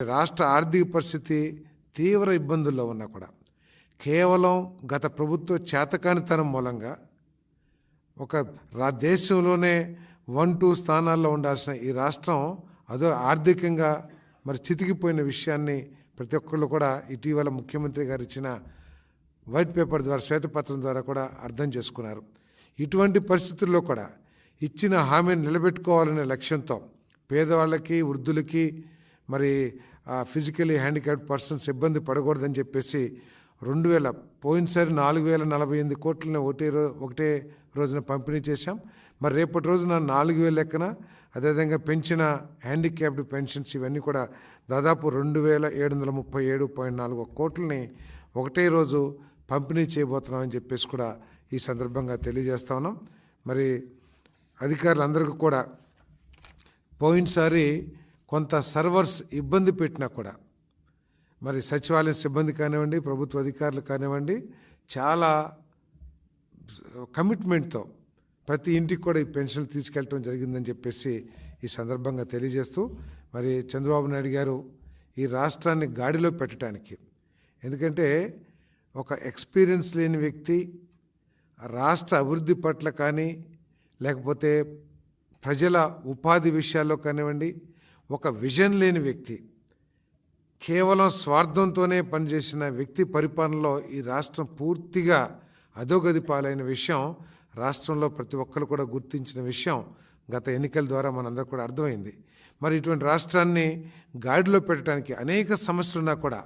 రాష్ట్ర ఆర్థిక పరిస్థితి తీవ్ర ఇబ్బందుల్లో ఉన్నా కూడా కేవలం గత ప్రభుత్వ చేతకానితనం మూలంగా ఒక రా దేశంలోనే వన్ టూ స్థానాల్లో ఉండాల్సిన ఈ రాష్ట్రం అదో ఆర్థికంగా మరి చితికిపోయిన విషయాన్ని ప్రతి ఒక్కళ్ళు కూడా ఇటీవల ముఖ్యమంత్రి గారు ఇచ్చిన వైట్ పేపర్ ద్వారా శ్వేతపత్రం ద్వారా కూడా అర్థం చేసుకున్నారు. ఇటువంటి పరిస్థితుల్లో కూడా ఇచ్చిన హామీని నిలబెట్టుకోవాలనే లక్ష్యంతో పేదవాళ్ళకి వృద్ధులకి మరి ఫిజికలీ హ్యాండిక్యాప్డ్ పర్సన్స్ ఇబ్బంది పడకూడదని చెప్పేసి రెండు వేల పోయినసారి నాలుగు వేల నలభై ఎనిమిది కోట్లని ఒకటే రో ఒకటే రోజున పంపిణీ చేశాం. మరి రేపటి రోజున నాలుగు వేల లెక్కన అదేవిధంగా పెంచిన హ్యాండిక్యాప్డ్ పెన్షన్స్ ఇవన్నీ కూడా దాదాపు రెండు వేల ఏడు వందల ముప్పై ఏడు పాయింట్ నాలుగు కోట్లని ఒకటే రోజు పంపిణీ చేయబోతున్నామని చెప్పేసి కూడా ఈ సందర్భంగా తెలియజేస్తా ఉన్నాం. మరి అధికారులందరికీ కూడా పోయినసారి కొంత సర్వర్స్ ఇబ్బంది పెట్టినా కూడా మరి సచివాలయం సిబ్బంది కానివ్వండి ప్రభుత్వ అధికారులు కానివ్వండి చాలా కమిట్మెంట్తో ప్రతి ఇంటికి కూడా ఈ పెన్షన్లు తీసుకెళ్ళటం జరిగిందని చెప్పేసి ఈ సందర్భంగా తెలియజేస్తూ మరి చంద్రబాబు నాయుడు గారు ఈ రాష్ట్రాన్ని గాడిలో పెట్టడానికి ఎందుకంటే ఒక ఎక్స్పీరియన్స్ లేని వ్యక్తి రాష్ట్ర అభివృద్ధి పట్ల కానీ లేకపోతే ప్రజల ఉపాధి విషయాల్లో కానివ్వండి ఒక విజన్ లేని వ్యక్తి. కేవలం స్వార్థంతోనే పనిచేసిన వ్యక్తి పరిపాలనలో ఈ రాష్ట్రం పూర్తిగా అధోగతి పాలైన విషయం రాష్ట్రంలో ప్రతి ఒక్కరు కూడా గుర్తించిన విషయం గత ఎన్నికల ద్వారా మనందరూ కూడా అర్థమైంది. మరి ఇటువంటి రాష్ట్రాన్ని గాడిలో పెట్టడానికి అనేక సమస్యలున్నా కూడా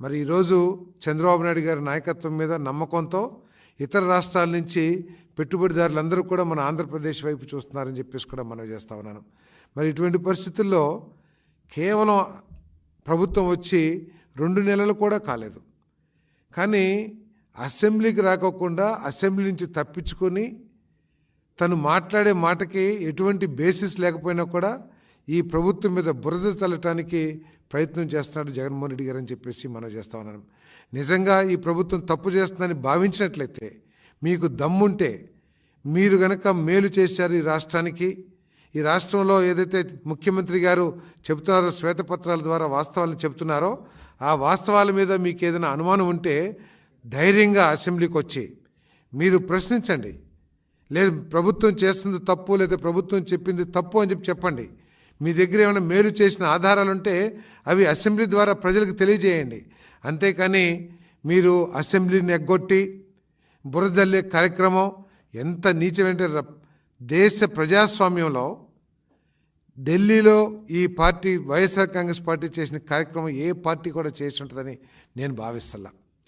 మరి ఈరోజు చంద్రబాబు నాయుడు గారి నాయకత్వం మీద నమ్మకంతో ఇతర రాష్ట్రాల నుంచి పెట్టుబడిదారులందరూ కూడా మన ఆంధ్రప్రదేశ్ వైపు చూస్తున్నారని చెప్పేసి కూడా మనం చేస్తా ఉన్నాను. మరి ఇటువంటి పరిస్థితుల్లో కేవలం ప్రభుత్వం వచ్చి రెండు నెలలు కూడా కాలేదు. కానీ అసెంబ్లీకి రాకోకుండా అసెంబ్లీ నుంచి తప్పించుకొని తను మాట్లాడే మాటకి ఎటువంటి బేసిస్ లేకపోయినా కూడా ఈ ప్రభుత్వం మీద బురద చల్లటానికి ప్రయత్నం చేస్తున్నాడు జగన్మోహన్ రెడ్డి గారు అని చెప్పేసి మనం చేస్తా ఉన్నాను నిజంగా ఈ ప్రభుత్వం తప్పు చేస్తుందని భావించినట్లయితే మీకు దమ్ముంటే మీరు గనక మేలు చేశారు ఈ రాష్ట్రానికి. ఈ రాష్ట్రంలో ఏదైతే ముఖ్యమంత్రి గారు చెబుతున్నారో శ్వేతపత్రాల ద్వారా వాస్తవాలను చెబుతున్నారో ఆ వాస్తవాల మీద మీకు ఏదైనా అనుమానం ఉంటే ధైర్యంగా అసెంబ్లీకి వచ్చి మీరు ప్రశ్నించండి. లేదు ప్రభుత్వం చేస్తుంది తప్పు లేదా ప్రభుత్వం చెప్పింది తప్పు అని చెప్పి చెప్పండి. మీ దగ్గర ఏమైనా మేలు చేసిన ఆధారాలు ఉంటే అవి అసెంబ్లీ ద్వారా ప్రజలకు తెలియజేయండి. అంతేకాని మీరు అసెంబ్లీని ఎగ్గొట్టి బురదల్లే కార్యక్రమం ఎంత నీచమంటే దేశ ప్రజాస్వామ్యంలో ఢిల్లీలో ఈ పార్టీ వైఎస్ఆర్ కాంగ్రెస్ పార్టీ చేసిన కార్యక్రమం ఏ పార్టీ కూడా చేసి ఉంటుందని నేను భావిస్తున్నాను